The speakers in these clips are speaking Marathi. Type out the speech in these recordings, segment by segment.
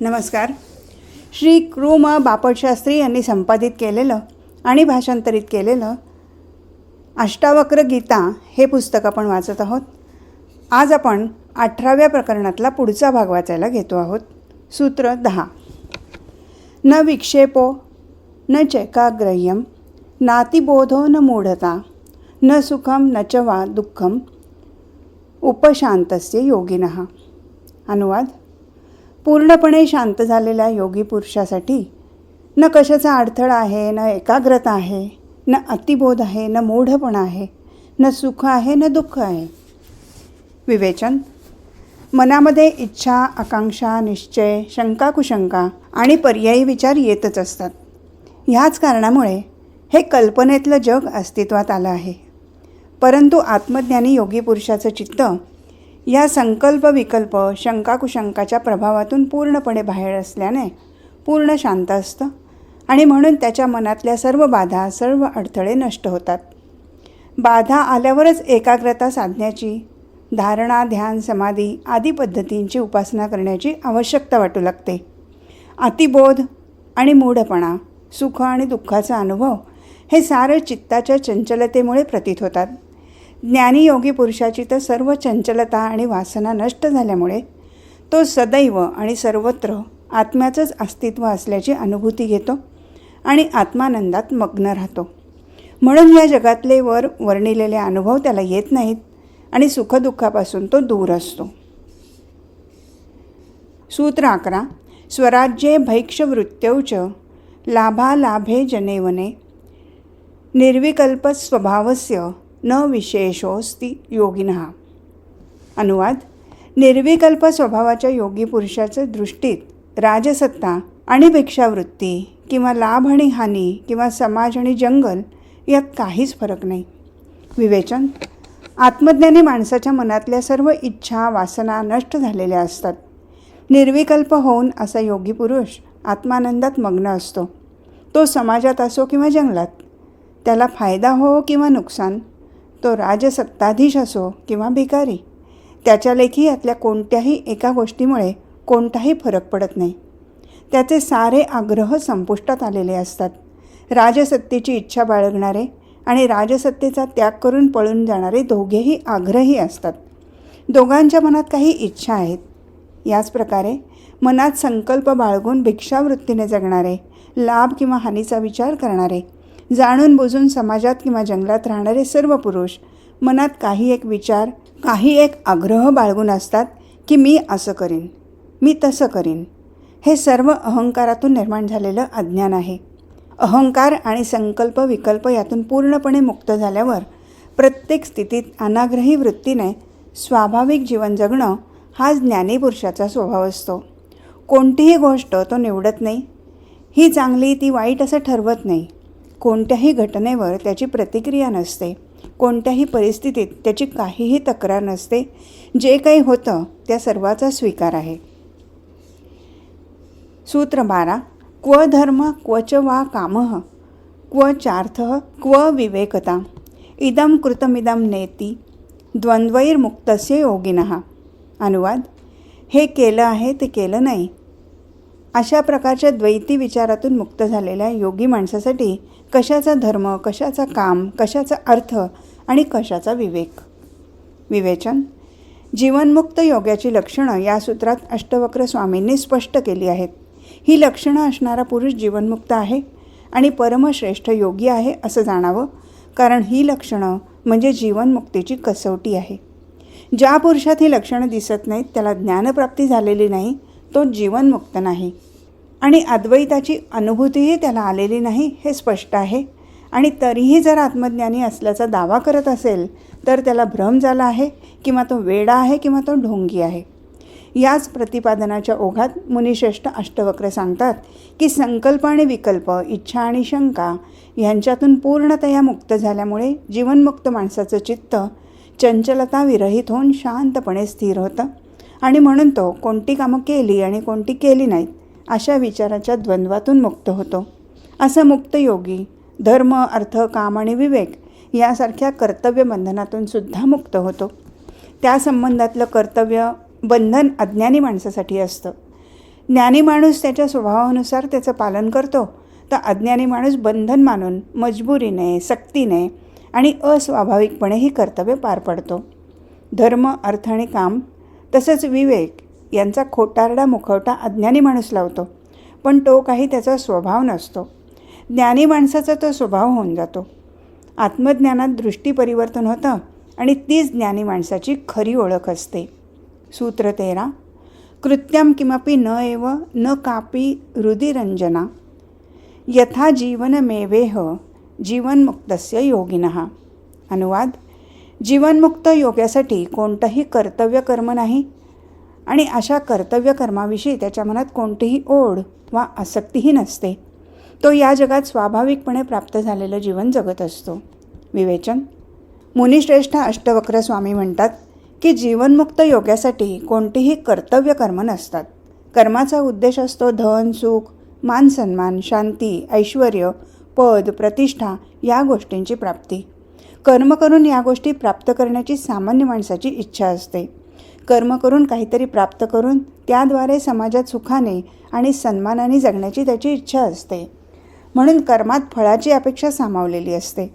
नमस्कार. श्री कृम बापटशास्त्री यांनी संपादित केलेलं आणि भाषांतरित केलेलं अष्टावक्र गीता हे पुस्तक आपण वाचत आहोत. आज आपण अठराव्या प्रकरणातला पुढचा भाग वाचायला घेतो आहोत. सूत्र दहा. न विक्षेपो न चैकाग्रह्यम नातिबोधो न मूढता न सुखम न च वा दुःखम उपशांतस्य योगिनः. अनुवाद पूर्णपणे शांत झालेल्या योगी पुरुषासाठी न कशाचा अडथळा आहे न एकाग्रता आहे न अतिबोध आहे न मूढपणा आहे न सुख आहे न दुःख आहे. विवेचन. मनामध्ये इच्छा आकांक्षा निश्चय शंका कुशंका आणि पर्यायी विचार येतच असतात. ह्याच कारणामुळे हे कल्पनेतलं जग अस्तित्वात आलं आहे. परंतु आत्मज्ञानी योगी पुरुषाचं चित्त या संकल्प विकल्प शंकाकुशंकाच्या प्रभावातून पूर्णपणे बाहेर असल्याने पूर्ण शांत असतं आणि म्हणून त्याच्या मनातल्या सर्व बाधा सर्व अडथळे नष्ट होतात. बाधा आल्यावरच एकाग्रता साधण्याची धारणा ध्यान समाधी आदी पद्धतींची उपासना करण्याची आवश्यकता वाटू लागते. अतिबोध आणि मूढपणा सुख आणि दुःखाचा अनुभव हे सारं चित्ताच्या चंचलतेमुळे प्रतीत होतात. ज्ञानीयोगी पुरुषाची तर सर्व चंचलता आणि वासना नष्ट झाल्यामुळे तो सदैव आणि सर्वत्र आत्म्याचंच अस्तित्व असल्याची अनुभूती घेतो आणि आत्मानंदात मग्न राहतो. म्हणून या जगातले वर वर्णिलेले अनुभव त्याला येत नाहीत आणि सुखदुःखापासून तो दूर असतो. सूत्र अकरा स्वराज्ये भैक्षवृत्त्यौच लाभालाभे जनेवने निर्विकल्पस्वभावस्य न विशेषोस्ती योगिनः। अनुवाद निर्विकल्प स्वभावाच्या योगी पुरुषाच्या दृष्टीत राजसत्ता आणि भिक्षावृत्ती किंवा लाभ आणि हानी किंवा समाज आणि जंगल यात काहीच फरक नाही. विवेचन आत्मज्ञानी माणसाच्या मनातल्या सर्व इच्छा वासना नष्ट झालेल्या असतात. निर्विकल्प होऊन असा योगी पुरुष आत्मानंदात मग्न असतो. तो समाजात असो किंवा जंगलात त्याला फायदा हो किंवा नुकसान तो राजसत्ताधीश असो किंवा भिकारी त्याच्या लेखी यातल्या कोणत्याही एका गोष्टीमुळे कोणताही फरक पडत नाही. त्याचे सारे आग्रह संपुष्टात आलेले असतात. राजसत्तेची इच्छा बाळगणारे आणि राजसत्तेचा त्याग करून पळून जाणारे दोघेही आग्रही असतात. दोघांच्या मनात काही इच्छा आहेत. याच प्रकारे मनात संकल्प बाळगून भिक्षावृत्तीने जगणारे लाभ किंवा हानीचा विचार करणारे जाणून बुजून समाजात किंवा जंगलात राहणारे सर्व पुरुष मनात काही एक विचार काही एक आग्रह बाळगून असतात की मी असं करीन मी तसं करीन. हे सर्व अहंकारातून निर्माण झालेलं अज्ञान आहे. अहंकार आणि संकल्प विकल्प यातून पूर्णपणे मुक्त झाल्यावर प्रत्येक स्थितीत अनाग्रही वृत्तीने स्वाभाविक जीवन जगणं हा ज्ञानी पुरुषाचा स्वभाव असतो. कोणतीही गोष्ट तो निवडत नाही. ही चांगली ती वाईट असं ठरवत नाही. कोणत्याही घटनेवर त्याची प्रतिक्रिया नसते. कोणत्याही परिस्थितीत त्याची काहीही तक्रार नसते. जे काही होतं त्या सर्वाचा स्वीकार आहे. सूत्र बारा. क्व धर्म क्वच वा काम. क्व चार्थ क्व विवेकता. इदम कृतमिदम नेती. द्वंद्वैर्मुक्तस्य योगिनः. अनुवाद. हे केलं आहे ते केलं नाही. अशा प्रकारच्या द्वैती विचारातून मुक्त झालेल्या योगी माणसासाठी कशाचा धर्म कशाचा काम कशाचा अर्थ आणि कशाचा विवेक? विवेचन. जीवनमुक्त योगाची लक्षणं या सूत्रात अष्टवक्र स्वामींनी स्पष्ट केली आहेत. ही लक्षणं असणारा पुरुष जीवनमुक्त आहे आणि परमश्रेष्ठ योगी आहे असं जाणावं कारण ही लक्षणं म्हणजे जीवनमुक्तीची कसोटी आहे. ज्या पुरुषात ही लक्षणं दिसत नाहीत त्याला ज्ञानप्राप्ती झालेली नाही तो जीवनमुक्त नाही. आणि अद्वैताची अनुभूतीही त्याला आलेली नाही हे स्पष्ट आहे. आणि तरीही जर आत्मज्ञानी असल्याचा दावा करत असेल तर त्याला भ्रम झाला आहे किंवा तो वेडा आहे किंवा तो ढोंगी आहे. याच प्रतिपादनाच्या ओघात मुनिश्रेष्ठ अष्टवक्र सांगतात की संकल्प आणि विकल्प इच्छा आणि शंका ह्यांच्यातून पूर्णतया मुक्त झाल्यामुळे जीवनमुक्त माणसाचं चित्त चंचलता विरहित होऊन शांतपणे स्थिर होतं. आणि म्हणून तो कोणती कामं केली आणि कोणती केली नाहीत अशा विचाराच्या द्वंद्वातून मुक्त होतो. असं मुक्तयोगी धर्म अर्थ काम आणि विवेक यासारख्या कर्तव्य बंधनातून सुद्धा मुक्त होतो. त्या संबंधातलं कर्तव्य बंधन अज्ञानी माणसासाठी असतं. ज्ञानी माणूस त्याच्या स्वभावानुसार त्याचं पालन करतो तर अज्ञानी माणूस बंधन मानून मजबुरीने सक्तीने आणि अस्वाभाविकपणेही कर्तव्य पार पडतो. धर्म अर्थ आणि काम तसंच विवेक यांचा खोटारडा मुखवटा अज्ञानी माणूस लावतो. पण तो काही त्याचा स्वभाव नसतो. ज्ञानी माणसाचा तो स्वभाव होऊन जातो. आत्मज्ञानात दृष्टी परिवर्तन होतं आणि तीच ज्ञानी माणसाची खरी ओळख असते. सूत्र तेरा कृत्यम किमपि न एव न कापी हृदिरंजना यथा जीवनमेवेह जीवनमुक्तस्य योगिनः. अनुवाद जीवनमुक्त योग्यासाठी कोणतंही कर्तव्य कर्म नाही आणि अशा कर्तव्य कर्माविषयी त्याच्या मनात कोणतीही ओढ वा आसक्तीही नसते. तो या जगात स्वाभाविकपणे प्राप्त झालेलं जीवन जगत असतो. विवेचन. मुनिश्रेष्ठ अष्टवक्र स्वामी म्हणतात की जीवनमुक्त योग्यासाठी कोणतीही कर्तव्य कर्म नसतात. कर्माचा उद्देश असतो धन सुख मान सन्मान शांती ऐश्वर पद प्रतिष्ठा या गोष्टींची प्राप्ती. कर्म करून या गोष्टी प्राप्त करण्याची सामान्य माणसाची इच्छा असते. कर्म करून काहीतरी प्राप्त करून त्याद्वारे समाजात सुखाने आणि सन्मानाने जगण्याची त्याची इच्छा असते. म्हणून कर्मात फळाची अपेक्षा सामावलेली असते.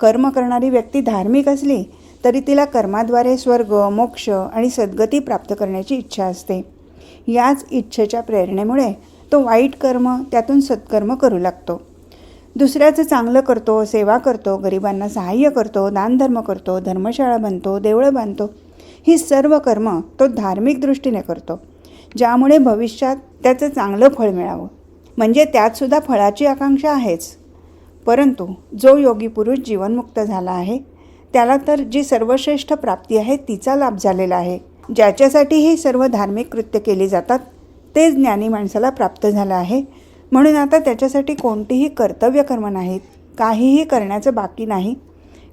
कर्म करणारी व्यक्ती धार्मिक असली तरी तिला कर्माद्वारे स्वर्ग मोक्ष आणि सद्गती प्राप्त करण्याची इच्छा असते. याच इच्छेच्या प्रेरणेमुळे तो वाईट कर्म त्यातून सत्कर्म करू लागतो. दुसऱ्याचं चांगलं करतो सेवा करतो गरिबांना सहाय्य करतो दानधर्म करतो धर्मशाळा बांधतो देवळं बांधतो ही सर्व कर्म तो धार्मिक दृष्टीने करतो. ज्यामुळे भविष्यात त्याचं चांगलं फळ मिळावं. म्हणजे त्यातसुद्धा फळाची आकांक्षा आहेच. परंतु जो योगी पुरुष जीवनमुक्त झाला आहे त्याला तर जी सर्वश्रेष्ठ प्राप्ती आहे तिचा लाभ झालेला आहे. ज्याच्यासाठी ही सर्व धार्मिक कृत्य केली जातात ते ज्ञानी माणसाला प्राप्त झालं आहे. म्हणून आता त्याच्यासाठी कोणतीही कर्तव्य कर्म नाहीत काहीही करण्याचं बाकी नाही.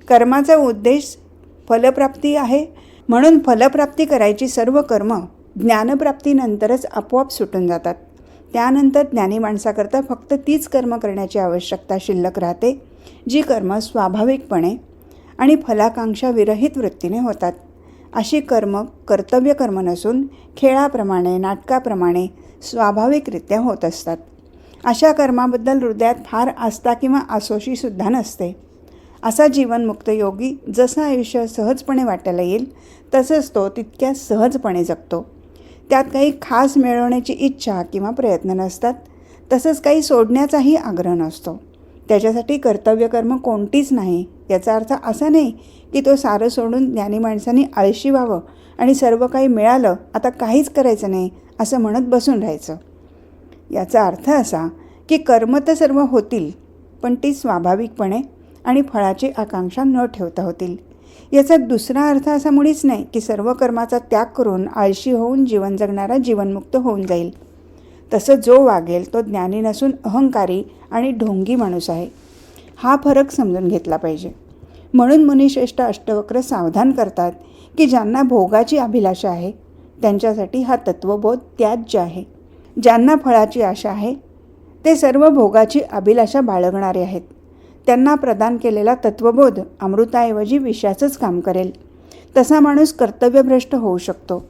कर्माचा उद्देश फलप्राप्ती आहे म्हणून फलप्राप्ती करायची सर्व कर्म ज्ञानप्राप्तीनंतरच आपोआप सुटून जातात. त्यानंतर ज्ञानी माणसाकरता फक्त तीच कर्म करण्याची आवश्यकता शिल्लक राहते जी कर्म स्वाभाविकपणे आणि फलाकांक्षा विरहित वृत्तीने होतात. अशी कर्म कर्तव्य कर्म नसून खेळाप्रमाणे नाटकाप्रमाणे स्वाभाविकरित्या होत असतात. अशा कर्माबद्दल हृदयात फार आस्था किंवा आसोशीसुद्धा नसते. असा जीवनमुक्त योगी जसं आयुष्य सहजपणे वाटायला येईल तसंच तो तितक्या सहजपणे जगतो. त्यात काही खास मिळवण्याची इच्छा किंवा प्रयत्न नसतात तसंच काही सोडण्याचाही आग्रह नसतो. त्याच्यासाठी कर्तव्यकर्म कोणतीच नाही याचा अर्थ असा नाही की तो सारं सोडून ज्ञानी माणसांनी आळशी व्हावं आणि सर्व काही मिळालं आता काहीच करायचं नाही असं म्हणत बसून राहायचं. याचा अर्थ असा की कर्म तर सर्व होतील पण ती स्वाभाविकपणे आणि फळाची आकांक्षा न ठेवता होतील. याचा दुसरा अर्थ असा मुळीच नाही की सर्व कर्माचा त्याग करून आळशी होऊन जीवन जगणारा जीवनमुक्त होऊन जाईल. तसं जो वागेल तो ज्ञानी नसून अहंकारी आणि ढोंगी माणूस आहे. हा फरक समजून घेतला पाहिजे. म्हणून मुनिश्रेष्ठ अष्टवक्र सावधान करतात की ज्यांना भोगाची अभिलाषा आहे त्यांच्यासाठी हा तत्वबोध त्याज्य आहे. ज्यांना फळाची आशा आहे ते सर्व भोगाची अभिलाषा बाळगणारे आहेत. त्यांना प्रदान केलेला तत्वबोध अमृताऐवजी विषाचंच काम करेल. तसा माणूस कर्तव्यभ्रष्ट होऊ शकतो.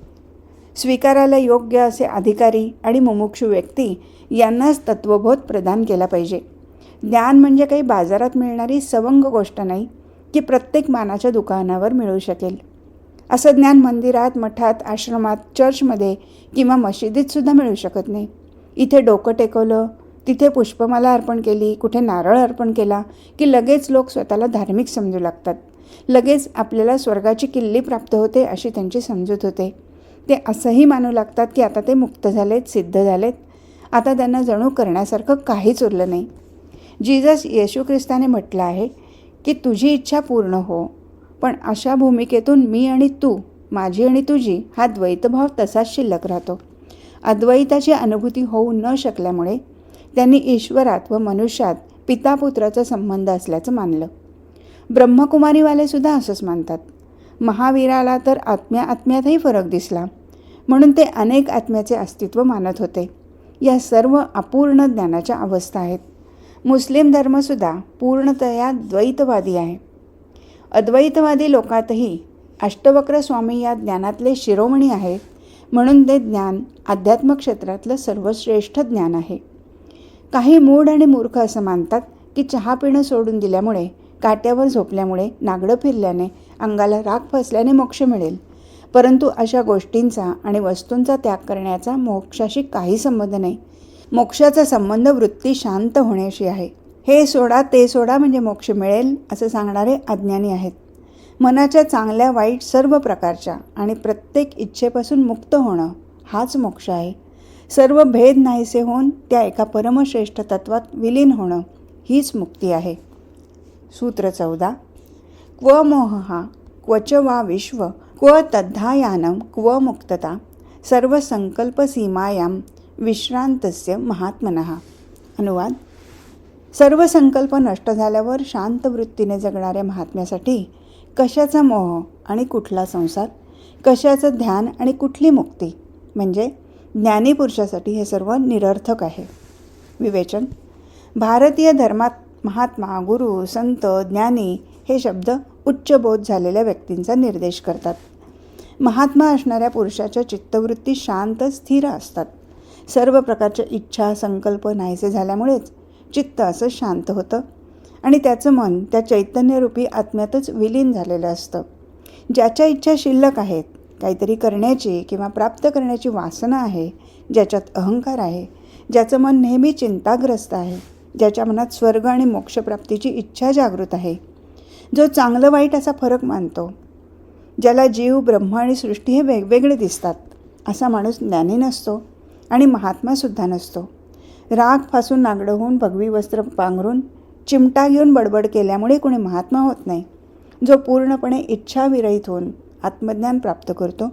स्वीकारायला योग्य असे अधिकारी आणि मुमुक्षू व्यक्ती यांनाच तत्वबोध प्रदान केला पाहिजे. ज्ञान म्हणजे काही बाजारात मिळणारी सवंग गोष्ट नाही की प्रत्येक मानाच्या दुकानावर मिळू शकेल. असं ज्ञान मंदिरात मठात आश्रमात चर्चमध्ये किंवा मशिदीतसुद्धा मिळू शकत नाही. इथे डोकं टेकवलं तिथे पुष्पमाला अर्पण केली कुठे नारळ अर्पण केला की लगेच लोक स्वतःला धार्मिक समजू लागतात. लगेच आपल्याला स्वर्गाची किल्ली प्राप्त होते अशी त्यांची समजूत होते. ते असंही मानू लागतात की आता ते मुक्त झालेत सिद्ध झालेत. आता त्यांना जणू करण्यासारखं काहीच उरलं नाही. जीजस येशू ख्रिस्ताने म्हटलं आहे की तुझी इच्छा पूर्ण हो पण अशा भूमिकेतून मी आणि तू माझी आणि तुझी हा द्वैतभाव तसाच शिल्लक राहतो. अद्वैताची अनुभूती होऊ न शकल्यामुळे त्यांनी ईश्वरात व मनुष्यात पितापुत्राचा संबंध असल्याचं मानलं. ब्रह्मकुमारीवालेसुद्धा असंच मानतात. महावीराला तर आत्म्या आत्म्यातही फरक दिसला. म्हणून ते अनेक आत्म्याचे अस्तित्व मानत होते. या सर्व अपूर्ण ज्ञानाच्या अवस्था आहेत. मुस्लिम धर्मसुद्धा पूर्णतया द्वैतवादी आहे. अद्वैतवादी लोकातही अष्टवक्र स्वामी या ज्ञानातले शिरोमणी आहेत. म्हणून ते ज्ञान अध्यात्म क्षेत्रातलं सर्वश्रेष्ठ ज्ञान आहे. काही मूढ आणि मूर्ख असं मानतात की चहा पिणं सोडून दिल्यामुळे काट्यावर झोपल्यामुळे नागडं फिरल्याने अंगाला राग फसल्याने मोक्ष मिळेल. परंतु अशा गोष्टींचा आणि वस्तूंचा त्याग करण्याचा मोक्षाशी काही संबंध नाही. मोक्षाचा संबंध वृत्ती शांत होण्याशी आहे. हे सोडा ते सोडा म्हणजे मोक्ष मिळेल असं सांगणारे अज्ञानी आहेत. मनाच्या चांगल्या वाईट सर्व प्रकारच्या आणि प्रत्येक इच्छेपासून मुक्त होणं हाच मोक्ष आहे. सर्व भेद नाहीसे होऊन त्या एका परमश्रेष्ठ तत्वात विलीन होणं हीच मुक्ती आहे. सूत्र चौदा. क्व मोह क्वच वा विश्व क्व तद्धायानं क्व मुक्तता सर्व संकल्प विश्रांतस्य महात्मनः. अनुवाद. सर्व संकल्प नष्ट झाल्यावर शांत वृत्तीने जगणाऱ्या महात्म्यासाठी कशाचा मोह आणि कुठला संसार कशाचं ध्यान आणि कुठली मुक्ती? म्हणजे ज्ञानी पुरुषासाठी हे सर्व निरर्थक आहे. विवेचन. भारतीय धर्मात महात्मा गुरु संत ज्ञानी हे शब्द उच्चबोध झालेल्या व्यक्तींचा निर्देश करतात. महात्मा असणाऱ्या पुरुषाच्या चित्तवृत्ती शांत स्थिर असतात. सर्व प्रकारच्या इच्छा संकल्प नाहीसे झाल्यामुळेच चित्त असं शांत होतं आणि त्याचं मन त्या चैतन्यरूपी आत्म्यातच विलीन झालेलं असतं. ज्याच्या इच्छा शिल्लक आहेत काहीतरी करण्याची किंवा प्राप्त करण्याची वासना आहे ज्याच्यात अहंकार आहे ज्याचं मन नेहमी चिंताग्रस्त आहे ज्याच्या मनात स्वर्ग आणि मोक्षप्राप्तीची इच्छा जागृत आहे. जो चांगलं वाईट असा फरक मानतो ज्याला जीव ब्रह्म आणि सृष्टी हे वेगवेगळे दिसतात असा माणूस ज्ञानी नसतो आणि महात्मासुद्धा नसतो. राग फासून नागडं होऊन भगवी वस्त्र पांघरून चिमटा घेऊन बडबड केल्यामुळे कोणी महात्मा होत नाही. जो पूर्णपणे इच्छाविरहित होऊन आत्मज्ञान प्राप्त करतो.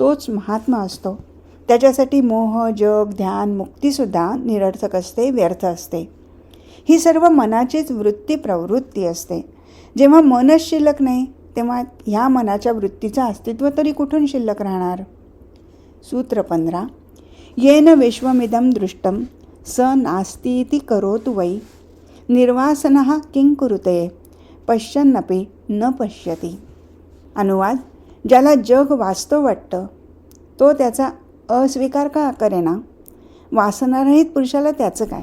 तोच महात्मा असतो. त्याच्यासाठी मोह जग ध्यान मुक्तीसुद्धा निरर्थक असते व्यर्थ असते. ही सर्व मनाचीच वृत्ती प्रवृत्ती असते. जेव्हा मनच शिल्लक नाही तेव्हा ह्या मनाच्या वृत्तीचं अस्तित्व तरी कुठून शिल्लक राहणार? सूत्र पंधरा. येन विश्वमिदं दृष्टं स नास्तीति करोतु वै. निर्वासन किं कुरुते? पश्यन्नपि न पश्यती. अनुवाद ज्याला जग वास्तव वाटतं तो त्याचा अस्वीकार का करेना? वासनारहित पुरुषाला त्याचं काय?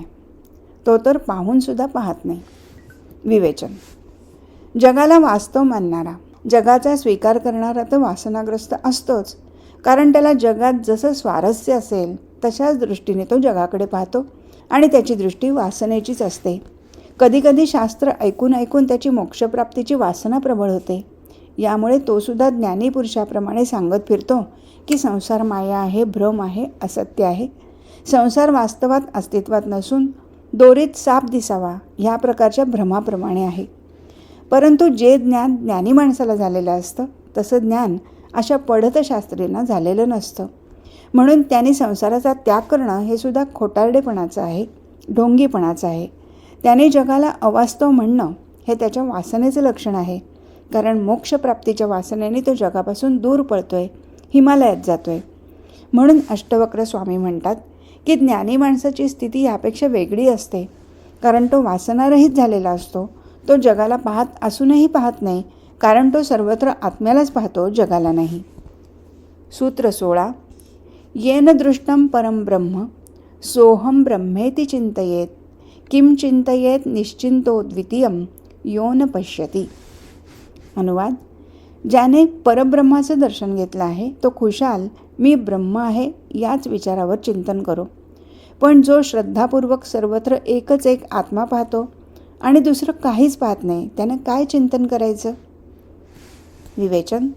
तो तर पाहूनसुद्धा पाहत नाही. विवेचन. जगाला वास्तव मानणारा जगाचा स्वीकार करणारा तर वासनाग्रस्त असतोच. कारण त्याला जगात जसं स्वारस्य असेल तशाच दृष्टीने तो जगाकडे पाहतो आणि त्याची दृष्टी वासनेचीच असते. कधीकधी शास्त्र ऐकून ऐकून त्याची मोक्षप्राप्तीची वासना प्रबळ होते. यामुळे तोसुद्धा ज्ञानीपुरुषाप्रमाणे सांगत फिरतो की संसार माया आहे भ्रम आहे असत्य आहे. संसार वास्तवात अस्तित्वात नसून दोरीत साप दिसावा ह्या प्रकारच्या भ्रमाप्रमाणे आहे. परंतु जे ज्ञान ज्ञानी माणसाला झालेलं असतं तसं ज्ञान अशा पढतशास्त्रींना झालेलं नसतं. म्हणून त्यांनी संसाराचा त्याग करणं हे सुद्धा खोटारडेपणाचं आहे ढोंगीपणाचं आहे. त्याने जगाला अवास्तव म्हणणं हे त्याच्या वासनेचं लक्षण आहे. कारण मोक्षप्राप्तीच्या वासनेने तो जगापासून दूर पळतोय हिमालयात जातोय. म्हणून अष्टवक्र स्वामी म्हणतात की ज्ञानी माणसाची स्थिती यापेक्षा वेगळी असते. कारण तो वासनारहित झालेला असतो. तो जगाला पाहत असूनही पाहत नाही कारण तो सर्वत्र आत्म्यालाच पाहतो जगाला नाही. सूत्र सोळा. येन दृष्टं परम ब्रह्म सोहम ब्रह्मेति चिंतयेत किम चिंतयेत निश्चिंतो द्वितीयम यो न पश्यती. अनुवाद. ज्याने परब्रह्माचं दर्शन घेतलं आहे तो खुशाल मी ब्रह्म आहे याच विचारावर चिंतन करो. पण जो श्रद्धापूर्वक सर्वत्र एकच एक आत्मा पाहतो आणि दुसरं काहीच पाहत नाही त्यानं काय चिंतन करायचं? विवेचन.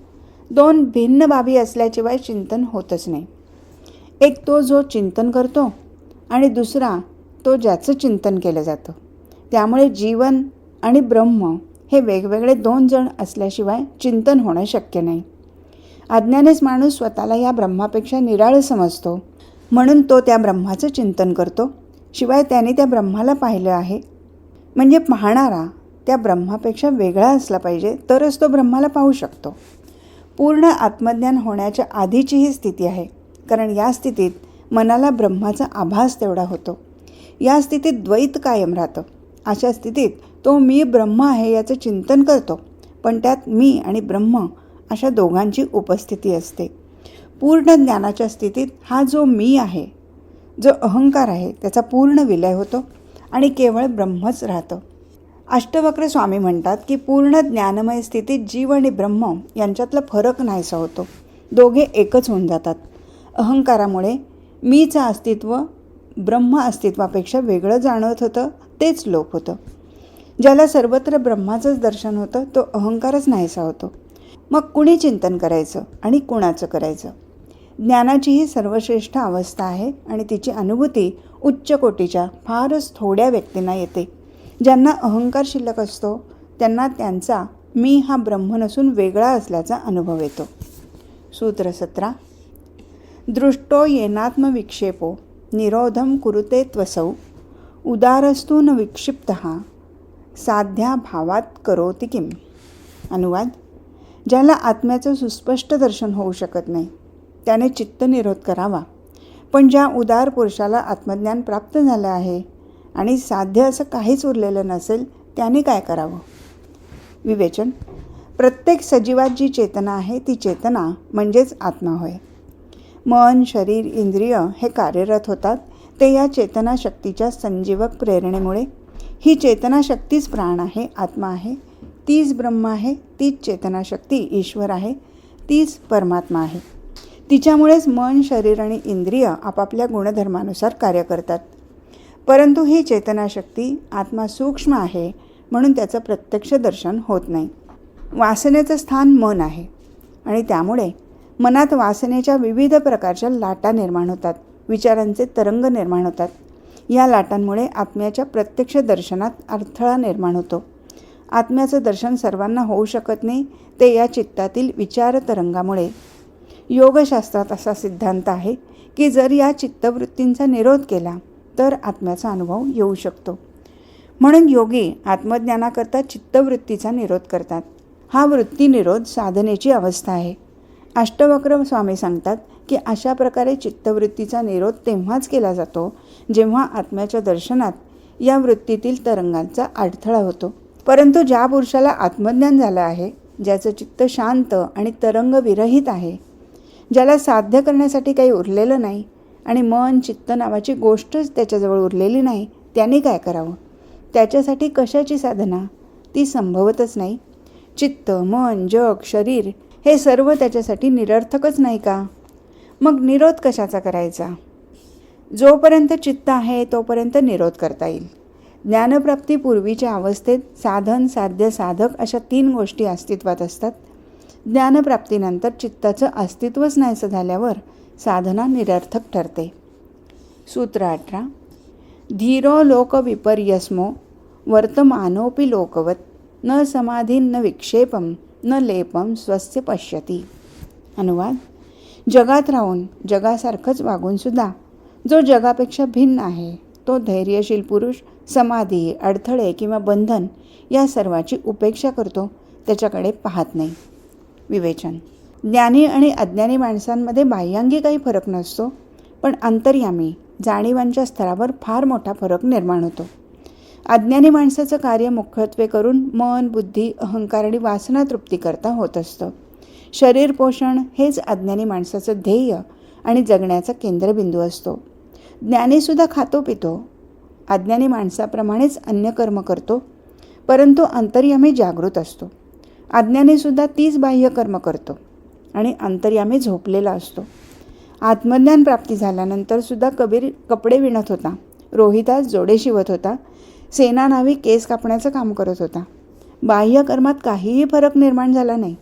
दोन भिन्न बाबी असल्याशिवाय चिंतन होतच नाही. एक तो जो चिंतन करतो आणि दुसरा तो ज्याचं चिंतन केलं जातं. त्यामुळे जीवन आणि ब्रह्म हे वेगवेगळे दोन जण असल्याशिवाय चिंतन होणं शक्य नाही. अज्ञानेच माणूस स्वतःला या ब्रह्मापेक्षा निराळं समजतो. म्हणून तो त्या ब्रह्माचं चिंतन करतो. शिवाय त्याने त्या ब्रह्माला पाहिलं आहे. म्हणजे पाहणारा त्या ब्रह्मापेक्षा वेगळा असला पाहिजे तरच तो ब्रह्माला पाहू शकतो. पूर्ण आत्मज्ञान होण्याच्या आधीची ही स्थिती आहे. कारण या स्थितीत मनाला ब्रह्माचा आभास तेवढा होतो. या स्थितीत द्वैत कायम राहतं. अशा स्थितीत तो मी ब्रह्म आहे याचं चिंतन करतो. पण त्यात मी आणि ब्रह्म अशा दोघांची उपस्थिती असते. पूर्ण ज्ञानाच्या स्थितीत हा जो मी आहे जो अहंकार आहे त्याचा पूर्ण विलय होतो आणि केवळ ब्रह्मच राहतं. अष्टवक्र स्वामी म्हणतात की पूर्ण ज्ञानमय स्थितीत जीव आणि ब्रह्म यांच्यातला फरक नाहीसा होतो. दोघे एकच होऊन जातात. अहंकारामुळे मीचं अस्तित्व ब्रह्म अस्तित्वापेक्षा वेगळं जाणवत होतं तेच लोप होतं. ज्याला सर्वत्र ब्रह्माचंच दर्शन होतं तो अहंकारच नाहीसा होतो. मग कुणी चिंतन करायचं आणि कुणाचं करायचं? ज्ञानाची ही सर्वश्रेष्ठ अवस्था आहे आणि तिची अनुभूती उच्च कोटीच्या फारच थोड्या व्यक्तींना येते. ज्यांना अहंकार शिल्लक असतो त्यांना त्यांचा मी हा ब्रह्म नसून वेगळा असल्याचा अनुभव येतो. सूत्र सतरा. दृष्टो येनात्मविक्षेपो निरोधम कुरुते त्वसौ उदारस्तू न विक्षिप्त साध्या भावात करोति किम? अनुवाद. ज्याला आत्म्याचं सुस्पष्ट दर्शन होऊ शकत नाही त्याने चित्तनिरोध करावा. पण ज्या उदार पुरुषाला आत्मज्ञान प्राप्त झालं आहे आणि साध्य असं काहीच उरलेलं नसेल त्याने काय करावं? विवेचन. प्रत्येक सजीवात जी चेतना आहे ती चेतना म्हणजेच आत्मा होय. मन शरीर इंद्रिय हे कार्यरत होतात. ते या चेतना शक्तीच्या संजीवक प्रेरणेमुळे ही चेतनाशक्तीच प्राण आहे आत्मा आहे. तीच ब्रह्म आहे तीच चेतनाशक्ती ईश्वर आहे तीच परमात्मा आहे. तिच्यामुळेच मन शरीर आणि इंद्रिय आपापल्या गुणधर्मानुसार कार्य करतात. परंतु ही चेतनाशक्ती आत्मा सूक्ष्म आहे म्हणून त्याचं प्रत्यक्ष दर्शन होत नाही. वासनेचं स्थान मन आहे आणि त्यामुळे मनात वासनेच्या विविध प्रकारच्या लाटा निर्माण होतात विचारांचे तरंग निर्माण होतात. या लाटांमुळे आत्म्याच्या प्रत्यक्ष दर्शनात अडथळा निर्माण होतो. आत्म्याचं दर्शन सर्वांना होऊ शकत नाही ते या चित्तातील विचार तरंगामुळे योगशास्त्रात असा सिद्धांत आहे की जर या चित्तवृत्तींचा निरोध केला तर आत्म्याचा अनुभव येऊ शकतो. म्हणून योगी आत्मज्ञानाकरता चित्तवृत्तीचा निरोध करतात. हा वृत्ती निरोध साधनेची अवस्था आहे. अष्टवक्र स्वामी सांगतात की अशा प्रकारे चित्तवृत्तीचा निरोध तेव्हाच केला जातो जेव्हा आत्म्याच्या दर्शनात या वृत्तीतील तरंगांचा अडथळा होतो. परंतु ज्या पुरुषाला आत्मज्ञान झालं आहे ज्याचं चित्त शांत आणि तरंग विरहित आहे ज्याला साध्य करण्यासाठी काही उरलेलं नाही आणि मन चित्त नावाची गोष्टच त्याच्याजवळ उरलेली नाही त्याने काय करावं? त्याच्यासाठी कशाची साधना? ती संभवतच नाही. चित्त मन जग शरीर हे सर्व त्याच्यासाठी निरर्थकच नाही का? मग निरोध कशाचा करायचा? जोपर्यंत चित्त आहे तोपर्यंत निरोध करता येईल. ज्ञानप्राप्तीपूर्वीच्या अवस्थेत साधन साध्य साधक अशा तीन गोष्टी अस्तित्वात असतात. ज्ञानप्राप्तीनंतर चित्ताचं अस्तित्वच नाहीसं झाल्यावर साधना निरर्थक ठरते. सूत्र अठरा. धीरो लोक विपर्यस्मो वर्तमानोपी लोकवत न समाधी न विक्षेपम न लेपम स्वस्य पश्यती. अनुवाद. जगात राहून जगासारखंच वागूनसुद्धा जो जगापेक्षा भिन्न आहे तो धैर्यशील पुरुष समाधी अडथळे किंवा बंधन या सर्वाची उपेक्षा करतो त्याच्याकडे पाहत नाही. विवेचन. ज्ञानी आणि अज्ञानी माणसांमध्ये बाह्यांगी काही फरक नसतो पण अंतर्यामी जाणीवांच्या स्तरावर फार मोठा फरक निर्माण होतो. अज्ञानी माणसाचं कार्य मुख्यत्वे करून मन बुद्धी अहंकार आणि वासना तृप्तीकरता होत असतं. शरीर पोषण हेच अज्ञानी माणसाचं ध्येय आणि जगण्याचा केंद्रबिंदू असतो. ज्ञानीसुद्धा खातो पितो. अज्ञानी माणसाप्रमाणेच अन्य कर्म करतो परंतु अंतर्यामी जागृत असतो. अज्ञानीसुद्धा तीच बाह्य कर्म करतो आणि अंतर्यामी झोपलेला असतो. आत्मज्ञान प्राप्ती झाल्यानंतरसुद्धा कबीर कपडे विणत होता रोहिदास जोडे शिवत होता सेना नावी केस कापण्याचं काम करत होता. बाह्य कर्मात काहीही फरक निर्माण झाला नाही.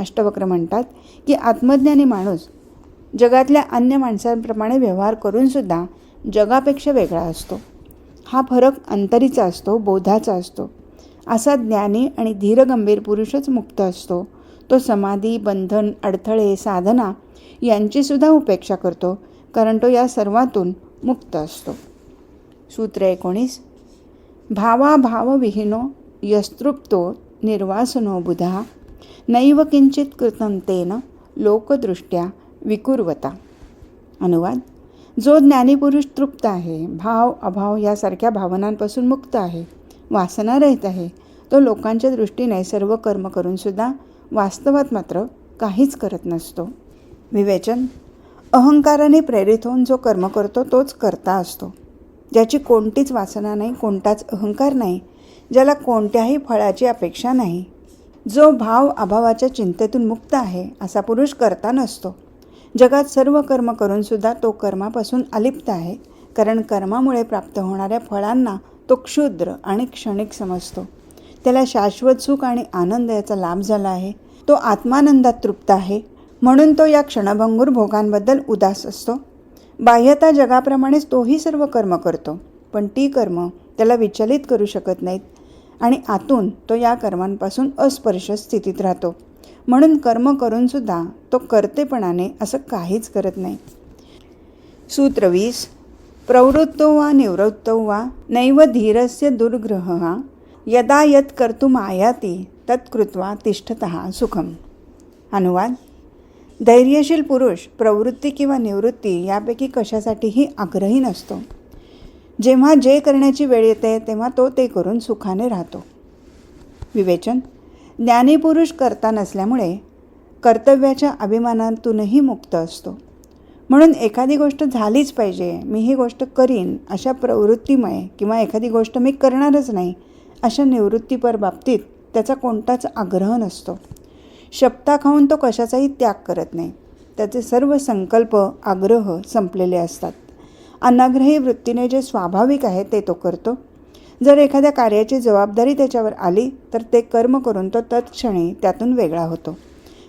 अष्टवक्र म्हणतात की आत्मज्ञानी माणूस जगातल्या अन्य माणसांप्रमाणे व्यवहार करूनसुद्धा जगापेक्षा वेगळा असतो. हा फरक अंतरीचा असतो बोधाचा असतो. असा ज्ञानी आणि धीरगंभीर पुरुषच मुक्त असतो. तो समाधी बंधन अडथळे साधना यांचीसुद्धा उपेक्षा करतो कारण तो या सर्वातून मुक्त असतो. सूत्र एकोणीस. भावाभावविहीनो यस्तृप्तो निर्वासनो बुधा नैव किंचित कृतं तेन लोकदृष्ट्या विकुर्वता. अनुवाद. जो ज्ञानीपुरुष तृप्त आहे भाव अभाव यासारख्या भावनांपासून मुक्त आहे वासना रहित आहे तो लोकांच्या दृष्टीने सर्व कर्म करूनसुद्धा वास्तवात मात्र काहीच करत नसतो. विवेचन. अहंकाराने प्रेरित होऊन जो कर्म करतो तोच करता असतो. ज्याची कोणतीच वासना नाही कोणताच अहंकार नाही ज्याला कोणत्याही फळाची अपेक्षा नाही. जो भाव अभावाच्या चिंतेतून मुक्त आहे असा पुरुष करता नसतो. जगात सर्व कर्म करूनसुद्धा तो कर्मापासून अलिप्त आहे. कारण कर्मामुळे प्राप्त होणाऱ्या फळांना तो क्षुद्र आणि क्षणिक समजतो. त्याला शाश्वत सुख आणि आनंद याचा लाभ झाला आहे. तो आत्मानंदात तृप्त आहे. म्हणून तो या क्षणभंगूर भोगांबद्दल उदास असतो. बाह्यता जगाप्रमाणेच तोही सर्व कर्म करतो. पण ती कर्म त्याला विचलित करू शकत नाहीत आणि आतून तो या कर्मांपासून अस्पर्श स्थितीत राहतो. म्हणून कर्म करूनसुद्धा तो कर्तेपणाने असं काहीच करत नाही. सूत्र वीस प्रवृत्तो वा निवृत्तो वा नैव धीरस्य दुर्ग्रह यदा यत् कर्तुम आयाती तत्कृत्वा तिष्ठत सुखम. अनुवाद. धैर्यशील पुरुष प्रवृत्ती किंवा निवृत्ती यापैकी कशासाठीही आग्रही नसतो. जेव्हा जे करण्याची वेळ येते तेव्हा तो ते करून सुखाने राहतो. विवेचन. ज्ञानीपुरुष करता नसल्यामुळे कर्तव्याच्या अभिमानातूनही मुक्त असतो. म्हणून एखादी गोष्ट झालीच पाहिजे मी ही गोष्ट करीन अशा प्रवृत्तीमुळे किंवा एखादी गोष्ट मी करणारच नाही अशा निवृत्तीपर बाबतीत त्याचा कोणताच आग्रह नसतो. शब्दा खाऊन तो कशाचाही त्याग करत नाही. त्याचे सर्व संकल्प आग्रह संपलेले असतात. अनाग्रही वृत्तीने जे स्वाभाविक आहे ते तो करतो. जर एखाद्या कार्याची जबाबदारी त्याच्यावर आली तर ते कर्म करून तो तत्क्षणी त्यातून वेगळा होतो.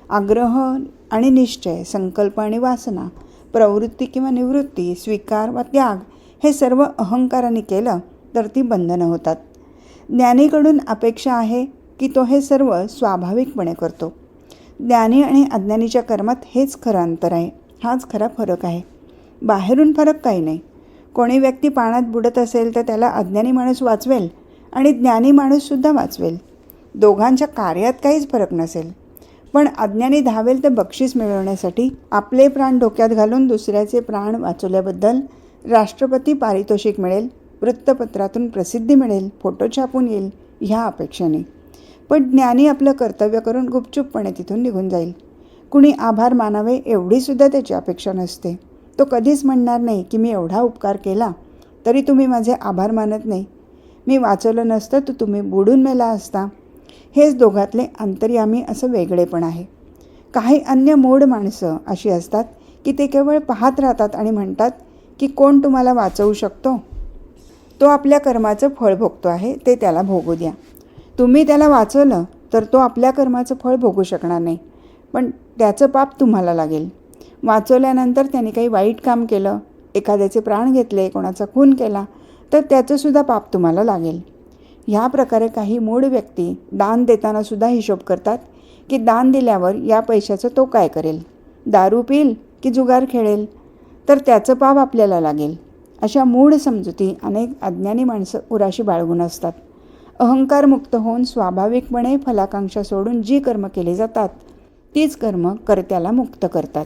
आग्रह आणि निश्चय संकल्प आणि वासना प्रवृत्ती किंवा निवृत्ती स्वीकार वा त्याग हे सर्व अहंकाराने केलं तर ती बंधनं होतात. ज्ञानीकडून अपेक्षा आहे की तो हे सर्व स्वाभाविकपणे करतो. ज्ञानी आणि अज्ञानीच्या कर्मात हेच खरं अंतर आहे. हाच खरा फरक आहे. बाहेरून फरक काही नाही. कोणी व्यक्ती पाण्यात बुडत असेल तर त्याला अज्ञानी माणूस वाचवेल आणि ज्ञानी माणूससुद्धा वाचवेल. दोघांच्या कार्यात काहीच फरक नसेल. पण अज्ञानी धावेल तर बक्षीस मिळवण्यासाठी आपले प्राण डोक्यात घालून दुसऱ्याचे प्राण वाचवल्याबद्दल राष्ट्रपती पारितोषिक मिळेल वृत्तपत्रातून प्रसिद्धी मिळेल फोटो छापून येईल ह्या अपेक्षेने. पण ज्ञानी आपलं कर्तव्य करून गुपचूपपणे तिथून निघून जाईल. कुणी आभार मानावे एवढीसुद्धा त्याची अपेक्षा नसते. तो कधीच म्हणणार नाही की मी एवढा उपकार केला तरी तुम्ही माझे आभार मानत नाही. मी वाचवलं नसतं तर तुम्ही बुडून मेला असता. हेच दोघातले अंतर्यामी असं वेगळेपण आहे. काही अन्य मूढ माणसं अशी असतात की ते केवळ पाहत राहतात आणि म्हणतात की कोण तुम्हाला वाचवू शकतो? तो आपल्या कर्माचं फळ भोगतो आहे ते त्याला भोगू द्या. तुम्ही त्याला वाचवलं तर तो आपल्या कर्माचं फळ भोगू शकणार नाही. पण त्याचं पाप तुम्हाला लागेल. वाचवल्यानंतर त्याने काही वाईट काम केलं एखाद्याचे प्राण घेतले कोणाचा खून केला तर त्याचंसुद्धा पाप तुम्हाला लागेल. ह्या प्रकारे काही मूळ व्यक्ती दान देतानासुद्धा हिशोब करतात की दान दिल्यावर या पैशाचं तो काय करेल? दारू पिल की जुगार खेळेल? तर त्याचं पाप आपल्याला लागेल. अशा मूढ समजुती अनेक अज्ञानी माणसं उराशी बाळगून असतात. अहंकारमुक्त होऊन स्वाभाविकपणे फलाकांक्षा सोडून जी कर्म केली जातात तीच कर्म कर्त्याला मुक्त करतात.